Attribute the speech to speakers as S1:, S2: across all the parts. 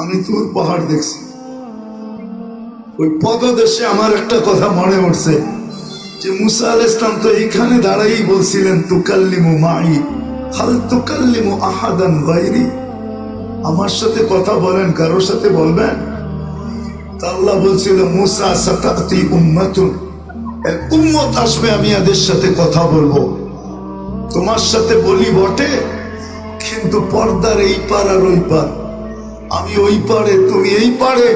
S1: আমি তোর পাহাড় দেখছি। ওই পদদেশে আমার একটা কথা মনে উঠছে যে মুসা আল ইসলাম তো এখানে দাঁড়াই বলছিলেন, তুকাল্লিমু মাই, হাল তুকাল্লিমু আহাদান গায়রি। আমার সাথে কথা বলেন, কারোর সাথে বলবেন? আল্লাহ বলছিল, মুসা সাতাতি উম্মাতুন। এক উম্মত আসবে, আমি এদের সাথে কথা বলব। তোমার সাথে বলি বটে, কিন্তু পর্দার এই পার আর ওই পার আমি ওই পারে, তুমি এই পারে।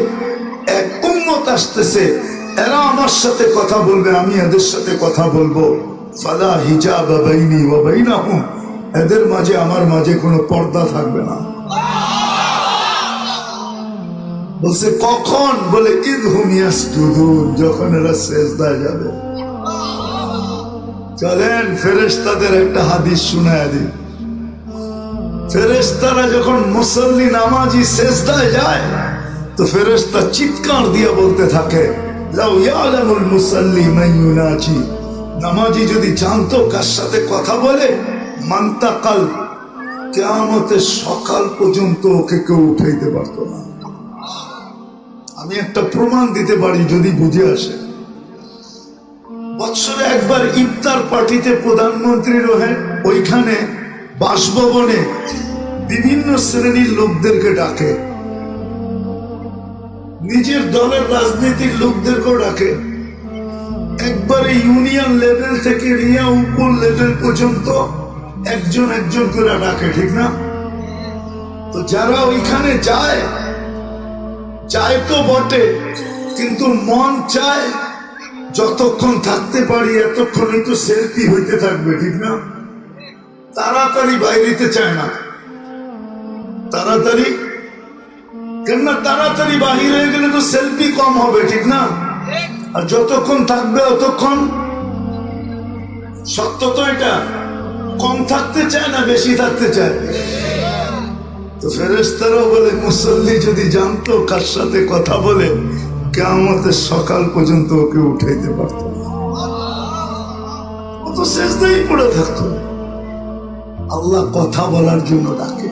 S1: এক উম্মত আসতেছে, এরা আমার সাথে কথা বলবে, আমি এদের সাথে কথা বলব। ফালা হিজাব বাইনি ওয়া বাইনাহুম, এদের মাঝে আমার মাঝে কোনো পর্দা থাকবে না। বলছে, কখন? বলে ঈদ হুমিয়াস যখন এরা শেষদায় যাবে। চলেন, ফেরেশতাদের একটা হাদিস শুনায় দিই। ফেরেশতারা যখন মুসল্লি নামাজি শেষদায় যায়, তো ফেরেশতা চিৎকার দিয়ে বলতে থাকে নামাজি যদি জানতো কার সাথে কথা বলে, মান্তাকাল কেয়ামতের সকাল পর্যন্ত ওকে কেউ উঠাইতে পারতো না। আমি একটা প্রমাণ দিতে পারি যদি বুঝে আসে। বৎসরে একবার ইফতার পার্টিতে প্রধানমন্ত্রী রহেন, ওইখানে বাসভবনে বিভিন্ন শ্রেণির লোকদেরকে ডাকে। নিজের দলের রাজনীতির লোকদেরকেও ডাকে। একবারে ইউনিয়ন লেভেল থেকে নিয়ে উপর লেভেল পর্যন্ত একজন একজন করে ডাকে, ঠিক না? তো যারা ওইখানে যায় চায় তো বটে, কিন্তু মন চায় যতক্ষণ থাকতে পারি এতক্ষণই তো সেলফি হইতে থাকবে, ঠিক না? তাড়াতাড়ি বাইরেতে চায় না। তাড়াতাড়ি? কেননা তাড়াতাড়ি বাহির হয়ে গেলে তো সেলফি কম হবে, ঠিক না? আর যতক্ষণ থাকবে অতক্ষণ? সত্য তো এটা। কম থাকতে চায় না, বেশি থাকতে চায়। তো বলে, মুসল্লি যদি জানতো কার সাথে কথা বলে কেমতের সকাল পর্যন্ত ওকে উঠাইতে পারত না। ও তো শেষদাই পড়ে থাকতো। আল্লাহ কথা বলার জন্য ডাকে।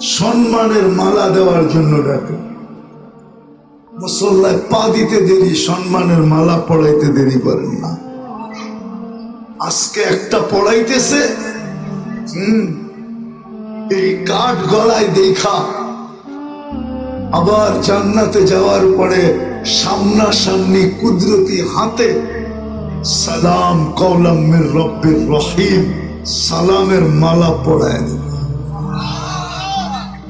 S1: সম্মানের মালা দেওয়ার জন্য ডাকে। মুসল্লায় পা দিতে দেরি, সম্মানের মালা পড়াইতে দেরি করেন না। আজকে একটা পড়াইতেছে, হম, এই কাঠ গলায় দেখা। আবার জান্নাতে যাওয়ার পরে সামনাসামনি কুদরতি হাতে, সালাম কৌলামের রব্বের রহিম। সালামের মালা পড়ায় দেবে।